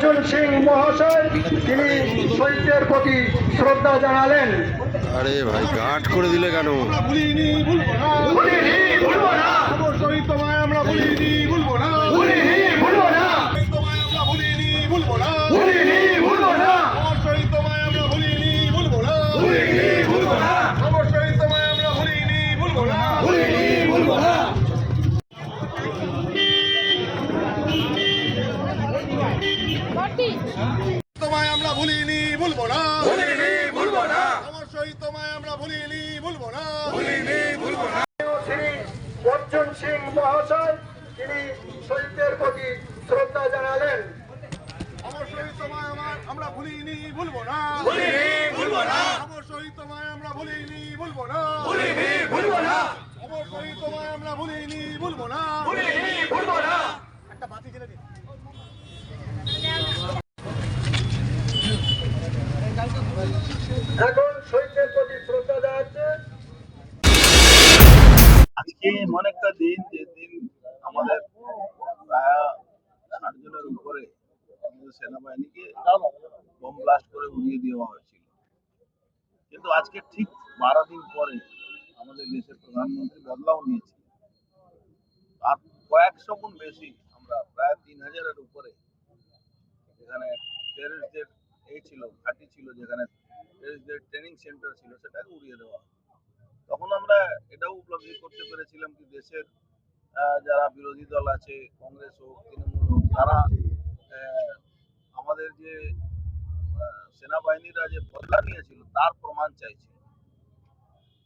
অর্জুন সিং মহাশয় তিনি শহীদদের প্রতি শ্রদ্ধা জানালেন। আরে ভাই গাঠ করে দিলে কেন? তোমায় আমরা ভুলিনি ভুলবো না ভুলিনি, ভুলবো না। অবশ্যই তোমায় আমরা ভুলিনি ভুলবো না ভুলিনি, ভুলবো না। শ্রী অর্জুন সিং মহাশয় তিনি শহীদদের প্রতি শ্রদ্ধা জানালেন অবশ্যই তোমায় আমার আমরা ভুলিনি ভুলবো না ভুলিনি, ভুলবো না। অবশ্যই তোমায় আমরা ভুলিনি ভুলবো না ভুলিনি, ভুলবো না। অবশ্যই তোমায় আমরা ভুলিনি ভুলবো না ভুলিনি, ভুলবো না। একটা বাতি জ্বেলে দিন আজকে এমন একটা দিন, যে দিন আমাদের ষাট জনের উপরে আমাদের সেনাবাহিনীকে বোম ব্লাস্ট করে উড়িয়ে দেওয়া হয়েছিল। কিন্তু আজকে ঠিক বারো দিন পরে আমাদের দেশের প্রধানমন্ত্রী বদলাও নিয়েছে। আর কয়েকশো গুণ বেশি আমরা, প্রায় তিন হাজারের উপরে এখানে টেরিস্টদের এই ছিল ছিল যেখানে ট্রেনিং সেন্টার ছিল উড়িয়ে দেওয়া তখন আমরা এটাও উপলব্ধি করতে পেরেছিলাম কি দেশের যারা বিরোধী দল আছে, কংগ্রেস হোক, তৃণমূল হোক, তারা আমাদের যে সেনাবাহিনীরা যে বদলা নিয়েছিল, তার প্রমাণ চাইছে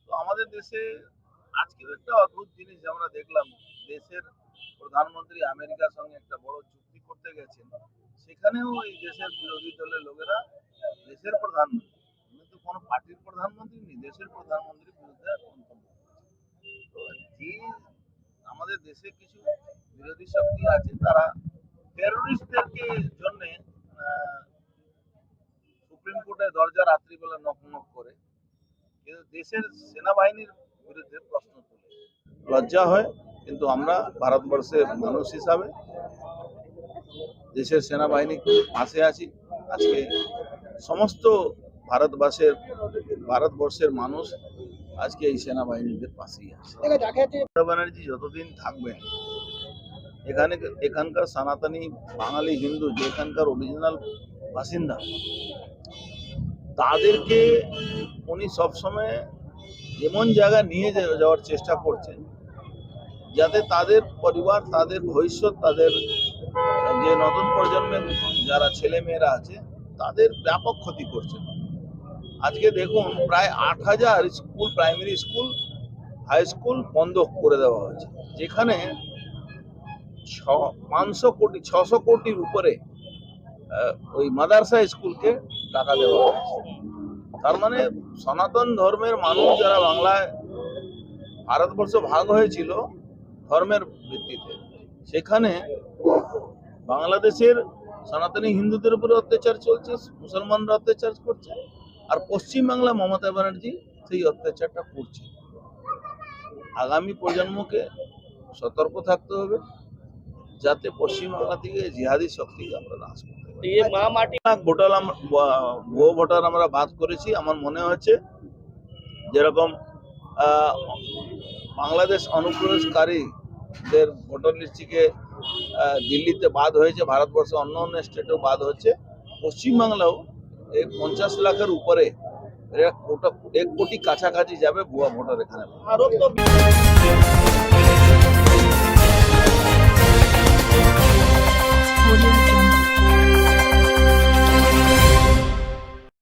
তো আমাদের দেশে আজকের একটা অদ্ভুত জিনিস আমরা দেখলাম। দেশের প্রধানমন্ত্রী আমেরিকার সঙ্গে একটা বড় চুক্তি করতে গেছেন। সেখানেও এই দেশের বিরোধী দলের লোকেরা দেশের প্রধানমন্ত্রী। কিন্তু কোনো পার্টির প্রধানমন্ত্রী নেই, দেশের প্রধানমন্ত্রীর বিরুদ্ধে তো যে আমাদের দেশে কিছু বিরোধী শক্তি আছে, তারা টেরোরিস্টদেরকে জন্য সুপ্রিম কোর্টের দরজা রাত্রিবেলা নক নক করে, কিন্তু দেশের সেনাবাহিনীর বিরুদ্ধে প্রশ্ন তোলে। লজ্জা হয়, কিন্তু আমরা ভারতবর্ষের মানুষ হিসাবে দেশের সেনাবাহিনীর পাশে আছি। আজকে সমস্ত ভারতবর্ষের ভারতবর্ষের মানুষ আজকে এই সেনাবাহিনীদের পাশেই আছে। ব্যানার্জি যতদিন থাকবেন, এখানে এখানকার সনাতনী বাঙালি হিন্দু, যে এখানকার অরিজিনাল বাসিন্দা, তাদেরকে উনি সবসময় এমন জায়গায় নিয়ে যাওয়ার চেষ্টা করছেন, যাতে তাদের পরিবার, তাদের ভবিষ্যৎ, তাদের যে নতুন প্রজন্মের যারা ছেলে মেয়েরা আছে, তাদের ব্যাপক ক্ষতি করছে। আজকে দেখুন, প্রায় আট হাজার school primary school high school বন্ধ করে দেওয়া হয়েছে। যেখানে ছ, পাঁচশো কোটি, ছশো কোটির উপরে ওই মাদ্রাসা স্কুলকে টাকা দেওয়া হয়েছে। তার মানে সনাতন ধর্মের মানুষ যারা বাংলায় ভারতবর্ষ ভাগ হয়েছিল, ধর্মের ভিত্তিতে। সেখানে বাংলাদেশের সনাতনী হিন্দুদের উপরে অত্যাচার চলছে মুসলমানরা অত্যাচার করছে আর পশ্চিমবাংলা মমতা ব্যানার্জি সেই অত্যাচারটা করছে। আগামী প্রজন্মকে সতর্ক থাকতে হবে যাতে পশ্চিমবাংলা থেকে জিহাদি শক্তিকে আমরা নাশ করতে ভোটার ভুয়ো ভোটার আমরা বাদ করেছি আমার মনে হচ্ছে যেরকম বাংলাদেশ অনুপ্রবেশকারীদের ভোটার লিস্ট থেকে দিল্লিতে বাদ হয়েছে, ভারতবর্ষে অন্য অন্য স্টেটেও বাদ হচ্ছে। পশ্চিমবাংলাও এই পঞ্চাশ লাখের উপরে এক কোটি কাছাকাছি যাবে ভুয়া ভোটার এখানে।